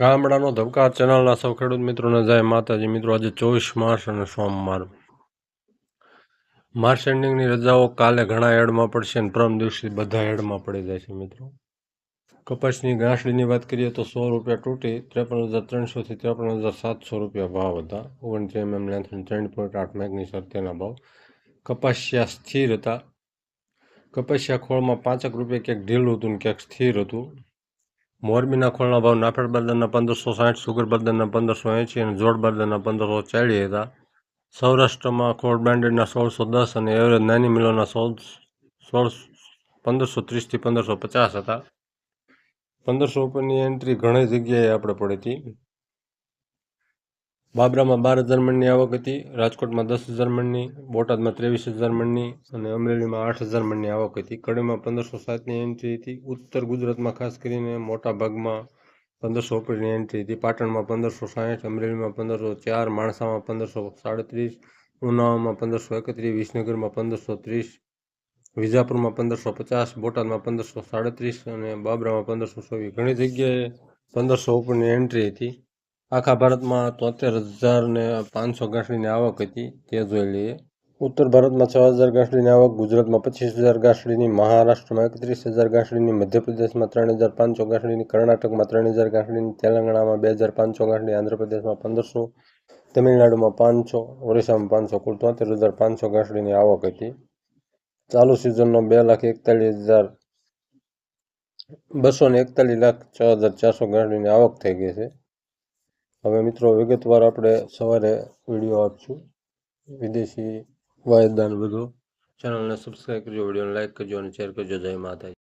ગામડાનો ધબકાર ચેનલના સૌ ખેડૂત મિત્રોને જય માતાજી. મિત્રો, આજે ચોવીસ માર્ચ અને સોમવાર. માર્ચ એન્ડિંગની રજાઓ કાલે ઘણા એડમાં પડશે અને પ્રમ દિવસે બધા એડમાં પડી જાય છે, મિત્રો. કપાસની ગાંસડીની વાત કરીએ તો સો રૂપિયા તૂટી, ત્રેપન હજાર ત્રણસોથી ત્રેપન હજાર સાતસો રૂપિયા ભાવ હતા. ઓગણત્રીસ એમએમ લેન્થ ત્રણ પોઈન્ટ આઠ મેગની તેના ભાવ. કપાસિયા સ્થિર હતા. કપાસિયા ખોળમાં પાંચક રૂપિયા ક્યાંક ઢીલું હતું ને ક્યાંક સ્થિર હતું. મોરબીના ખોળના ભાવ નાફેડ બદરના પંદરસો સાઠ, સુગર બદરના પંદરસો એંશી અને જોડ બદરના પંદરસો ચાળીસ હતા. સૌરાષ્ટ્રમાં ખોળ બ્રાન્ડેડના સોળસો દસ અને એવરેજ નાની મિલોના સોળ સોળ પંદરસો ત્રીસથી પંદરસો પચાસ હતા. પંદરસો ઉપરની એન્ટ્રી ઘણી જગ્યાએ આપણે પડી હતી. બાબરામાં બાર હજાર મણની આવક હતી, રાજકોટમાં દસ હજાર મણની, બોટાદમાં ત્રેવીસ હજાર મણની અને અમરેલીમાં આઠ હજાર મણની આવક હતી. કડીમાં પંદરસો સાતની એન્ટ્રી હતી. ઉત્તર ગુજરાતમાં ખાસ કરીને મોટા ભાગમાં પંદરસો ઉપરની એન્ટ્રી હતી. પાટણમાં પંદરસો સાહીઠ, અમરેલીમાં પંદરસો ચાર, માણસામાં પંદરસો સાડત્રીસ, ઉનાવામાં પંદરસો એકત્રીસ, વિસનગરમાં પંદરસો ત્રીસ, વિજાપુરમાં પંદરસો પચાસ, બોટાદમાં પંદરસો સાડત્રીસ અને બાબરામાં પંદરસો ચોવીસ. ઘણી જગ્યાએ પંદરસો ઉપરની એન્ટ્રી હતી. આખા ભારતમાં તોતેર હજાર ને પાંચસો ગાંસડીની આવક હતી, તે જોઈ લઈએ. ઉત્તર ભારતમાં છ હજાર ગાંસડીની આવક, ગુજરાતમાં પચીસ હજાર ગાંસડીની મહારાષ્ટ્રમાં એકત્રીસ હજાર ગાંસડીની મધ્યપ્રદેશમાં ત્રણ હજાર પાંચસો ગાંસડીની કર્ણાટકમાં ત્રણ હજાર ગાંસડીની તેલંગાણામાં બે હજાર પાંચસો ગાંસડી આંધ્રપ્રદેશમાં પંદરસો, તમિલનાડુમાં પાંચસો ઓરિસ્સામાં પાંચસો, કુલ તોતેર હજાર પાંચસો ગાંસડીની આવક હતી. ચાલુ સિઝનનો બે લાખ એકતાલીસ હજાર બસો ને એકતાલીસ લાખ છ હજાર ચારસો ગાંસડીની આવક થઈ ગઈ છે. હવે મિત્રો વિગતવાર આપણે સવારે વીડિયો આપશું. વિદેશી વાયદાન બધું. ચેનલને સબસ્ક્રાઈબ કરજો, વિડીયોને લાઈક કરજો અને શેર કરજો. જય માતાજી.